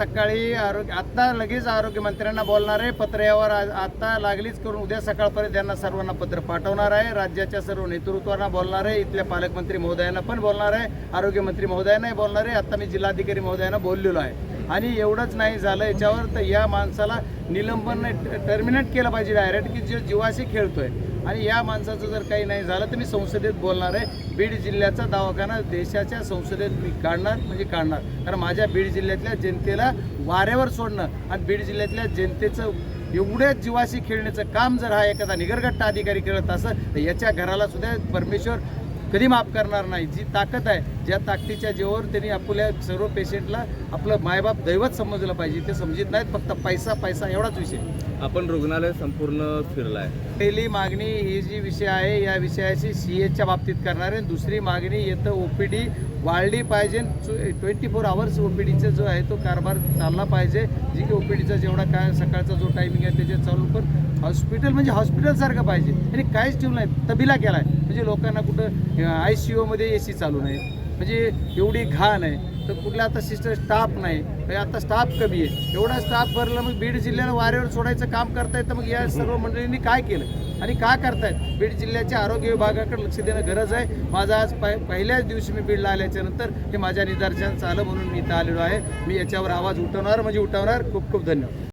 सकाळी आरोग्य आत्ता लगेच आरोग्यमंत्र्यांना बोलणार आहे. पत्र यावर आत्ता लागलीच करून उद्या सकाळपर्यंत त्यांना सर्वांना पत्र पाठवणार आहे. राज्याच्या सर्व नेतृत्वांना बोलणार आहे. इथल्या पालकमंत्री महोदयांना पण बोलणार आहे. आरोग्यमंत्री महोदयांनाही बोलणार आहे. आता मी जिल्हाधिकारी महोदयांना बोललेलो आहे. आणि एवढंच नाही झालं याच्यावर तर या माणसाला निलंबन टर्मिनेट केलं पाहिजे डायरेक्ट की जे जीवाशी खेळतोय. आणि या माणसाचं जर काही नाही झालं तर मी संसदेत बोलणार आहे. बीड जिल्ह्याचा दवाखाना देशाच्या संसदेत मी काढणार म्हणजे काढणार. कारण माझ्या बीड जिल्ह्यातल्या जनतेला वाऱ्यावर सोडणं आणि बीड जिल्ह्यातल्या जनतेचं एवढ्या जीवाशी खेळण्याचं काम जर हा एखादा निगरगट्ट अधिकारी करत असं तर याच्या घराला सुद्धा परमेश्वर कधी माफ करणार नाही. जी ताकद आहे ज्या ताकदीच्या जीवावर त्यांनी आपल्या सर्व पेशंटला आपलं मायबाप दैवत समजलं पाहिजे ते समजित नाहीत फक्त पैसा पैसा एवढाच विषय. आपण रुग्णालय संपूर्ण फिरलाय. पहिली मागणी ही जी विषय आहे या विषयाची सी एच्या बाबतीत करणार. आहे दुसरी मागणी येतं ओ पी डी वाढली पाहिजे. Twenty four hours O P डीचा जो आहे तो कारभार चालला पाहिजे. जी की ओ पी डीचा जेवढा काय सकाळचा जो टायमिंग आहे त्याच्यात चालू पण हॉस्पिटल म्हणजे हॉस्पिटलसारखं पाहिजे. आणि काहीच ठेवलं नाही. तबिला केला आहे म्हणजे लोकांना कुठं आय सी यूमध्ये ए सी चालू नाही. म्हणजे एवढी घाण आहे. तर कुठला आता सिस्टर स्टाफ नाही. म्हणजे आता स्टाफ कमी आहे. एवढा स्टाफ भरला मग बीड जिल्ह्याला वाऱ्यावर सोडायचं काम करतायत तर मग या सर्व मंडळींनी काय केलं? आणि का करतायत? बीड जिल्ह्याच्या आरोग्य विभागाकडे लक्ष देणं गरज आहे. माझा आज पहि पहिल्याच दिवशी मी बीडला आल्याच्यानंतर हे माझ्या निदर्शनास आलं म्हणून मी इथं आलेलो आहे. मी याच्यावर आवाज उठवणार म्हणजे उठवणार. खूप खूप धन्यवाद.